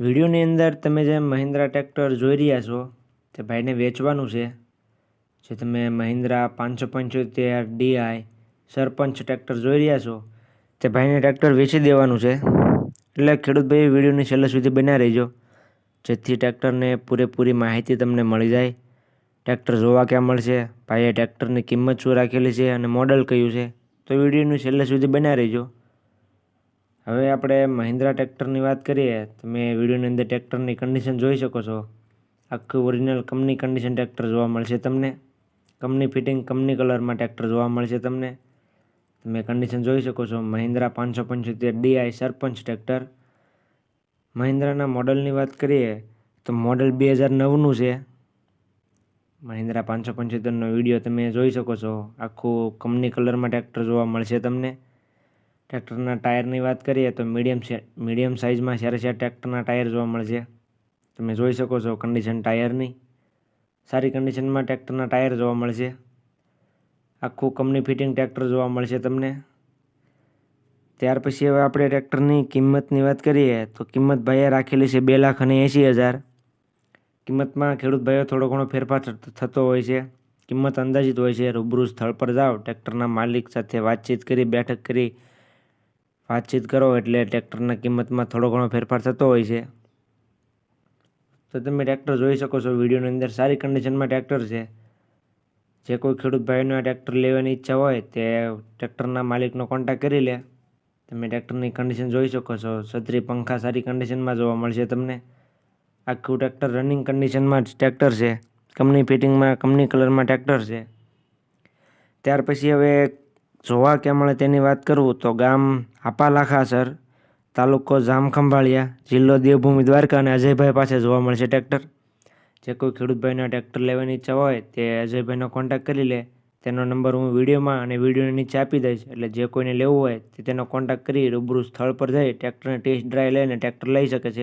વિડીયોની અંદર તમે જે મહિન્દ્રા ટ્રેક્ટર જોઈ રહ્યા છો, તે ભાઈને વેચવાનું છે. જે તમે મહિન્દ્રા પાંચસો પંચોતેર ડીઆઈ સરપંચ ટ્રેક્ટર જોઈ રહ્યા છો, તે ભાઈને ટ્રેક્ટર વેચી દેવાનું છે. એટલે ખેડૂત ભાઈ વિડીયોની છેલ્લે સુધી બન્યા રહેજો. જેથી ટ્રેક્ટરને પૂરેપૂરી માહિતી તમને મળી જાય. ટ્રેક્ટર જોવા ક્યાં મળશે? ભાઈએ ટ્રેક્ટરની કિંમત શું રાખેલી છે અને મોડલ કયું છે? તો વિડીયોની છેલ્લે સુધી બન્યા રહેજો. હવે આપણે મહિન્દ્રા ટ્રેક્ટરની વાત કરીએ તમે વિડીયોની અંદર ટ્રેક્ટરની કન્ડિશન જોઈ શકો છો. આખું ઓરિજિનલ કંપની કન્ડિશન ટ્રેક્ટર જોવા મળશે તમને. કંપની ફિટિંગ કંપની કલરમાં ટ્રેક્ટર જોવા મળશે તમને. તમે કન્ડિશન જોઈ શકો છો. મહિન્દ્રા પાંચસો પંચોતેર ડીઆઈ સરપંચ ટ્રેક્ટર મહિન્દ્રાના મોડલની વાત કરીએ, તો મોડલ બે હજાર નવનું છે. મહિન્દ્રા પાંચસો પંચોતેરનો વીડિયો તમે જોઈ શકો છો. આખું કંપની કલરમાં ટ્રેક્ટર જોવા મળશે તમને. ટ્રેક્ટરના ટાયરની વાત કરીએ તો મીડિયમ મીડિયમ સાઇઝમાં સારા સારા ટ્રેક્ટરના ટાયર જોવા મળશે. તમે જોઈ શકો છો કન્ડિશન ટાયરની. સારી કન્ડિશનમાં ટ્રેક્ટરના ટાયર જોવા મળશે. આખું કંપની ફિટિંગ ટ્રેક્ટર જોવા મળશે તમને. ત્યાર પછી હવે આપણે ટ્રેક્ટરની કિંમતની વાત કરીએ તો કિંમત ભાઈએ રાખેલી છે બે લાખ અને એંસી હજાર. કિંમતમાં ખેડૂત ભાઈઓ થોડો ઘણો ફેરફાર થતો હોય છે. કિંમત અંદાજિત હોય છે. રૂબરૂ સ્થળ પર જાઓ, ટ્રેક્ટરના માલિક સાથે વાતચીત કરી, બેઠક કરી વાતચીત કરો એટલે ટ્રેક્ટરના કિંમતમાં થોડો ઘણો ફેરફાર થતો હોય છે. તો તમે ટ્રેક્ટર જોઈ શકો છો, વિડીયોની અંદર સારી કન્ડિશનમાં ટ્રેક્ટર છે. જે કોઈ ખેડૂત ભાઈનો ટ્રેક્ટર લેવાની ઈચ્છા હોય તે ટ્રેક્ટરના માલિકનો કોન્ટેક્ટ કરી લે. તમે ટ્રેક્ટરની કન્ડિશન જોઈ શકો છો, છત્રી પંખા સારી કન્ડિશનમાં જોવા મળશે તમને. આખું ટ્રેક્ટર રનિંગ કન્ડિશનમાં જ ટ્રેક્ટર છે. કંપની ફિટિંગમાં કંપની કલરમાં ટ્રેક્ટર છે. ત્યાર પછી હવે જોવા ક્યાં મળે તેની વાત કરું તો ગામ આપાલાખાસર તાલુકો જામખંભાળિયા, જિલ્લો દેવભૂમિ દ્વારકા અને અજયભાઈ પાસે જોવા મળશે ટ્રેક્ટર. જે કોઈ ખેડૂતભાઈના ટ્રેક્ટર લેવાની ઈચ્છા હોય તે અજયભાઈનો કોન્ટેક્ટ કરી લે. તેનો નંબર હું વિડીયોમાં અને વિડીયોની નીચે આપી દઈશ. એટલે જે કોઈને લેવું હોય તે તેનો કોન્ટેક્ટ કરી રૂબરૂ સ્થળ પર જઈ ટ્રેક્ટરને ટેસ્ટ ડ્રાઈવ લઈને ટ્રેક્ટર લઈ શકે છે.